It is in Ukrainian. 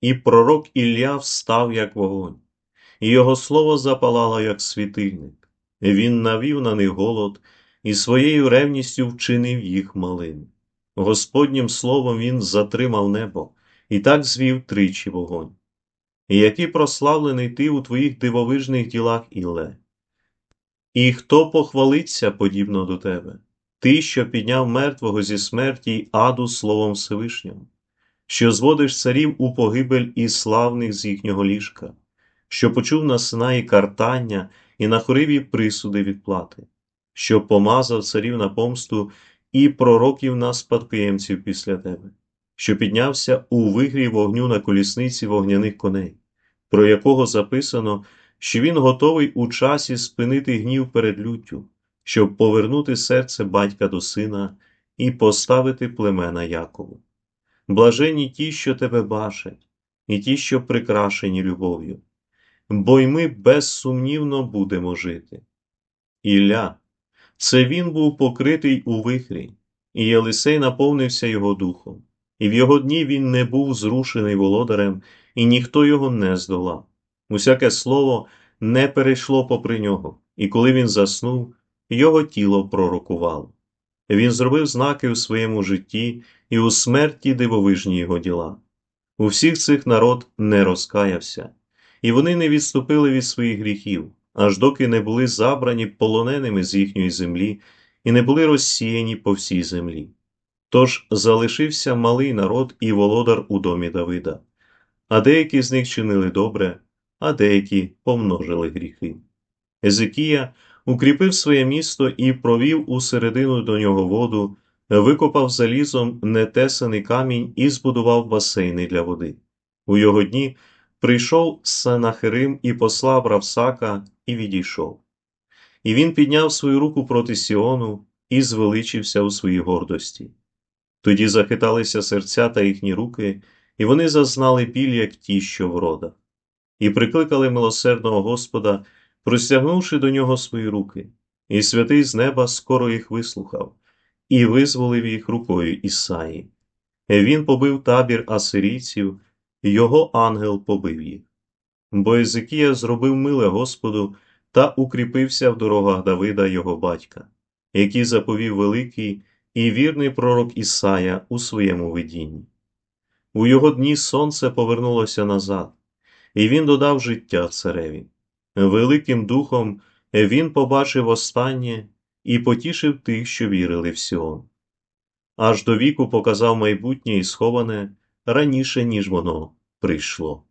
і пророк Ілля встав, як вогонь, і його слово запалало, як світильник. Він навів на них голод і своєю ревністю вчинив їх малим. Господнім словом він затримав небо і так звів тричі вогонь. І який прославлений ти у твоїх дивовижних ділах, Ілле. І хто похвалиться подібно до тебе? Ти, що підняв мертвого зі смерті й аду словом Всевишнього, що зводиш царів у погибель і славних з їхнього ліжка, що почув на Синаї картання і на хориві присуди відплати, що помазав царів на помсту і пророків на спадкоємців після тебе, що піднявся у вигрі вогню на колісниці вогняних коней, про якого записано, що він готовий у часі спинити гнів перед люттю, щоб повернути серце батька до сина і поставити племена Якову. Блаженні ті, що тебе бачать, і ті, що прикрашені любов'ю, бо й ми безсумнівно будемо жити. Ілля, це він був покритий у вихрі, і Єлисей наповнився його духом, і в його дні він не був зрушений володарем, і ніхто його не здолав. Усяке слово не перейшло попри нього, і коли він заснув, його тіло пророкувало. Він зробив знаки у своєму житті і у смерті дивовижні його діла. У всіх цих народ не розкаявся, і вони не відступили від своїх гріхів, аж доки не були забрані полоненими з їхньої землі і не були розсіяні по всій землі. Тож залишився малий народ і володар у домі Давида, а деякі з них чинили добре, а деякі помножили гріхи. Езекія укріпив своє місто і провів у середину до нього воду, викопав залізом нетесаний камінь і збудував басейни для води. У його дні прийшов Санахирим і послав Равсака і відійшов. І він підняв свою руку проти Сіону і звеличився у своїй гордості. Тоді захиталися серця та їхні руки, і вони зазнали біль, як ті, що в родах, і прикликали милосердного Господа, простягнувши до нього свої руки, і святий з неба скоро їх вислухав, і визволив їх рукою Ісаї. Він побив табір асирійців, його ангел побив їх. Бо Езекія зробив миле Господу та укріпився в дорогах Давида, його батька, який заповів великий і вірний пророк Ісая у своєму видінні. У його дні сонце повернулося назад, і він додав життя цареві. Великим духом він побачив останнє і потішив тих, що вірили в Сіон. Аж до віку показав майбутнє і сховане раніше, ніж воно прийшло.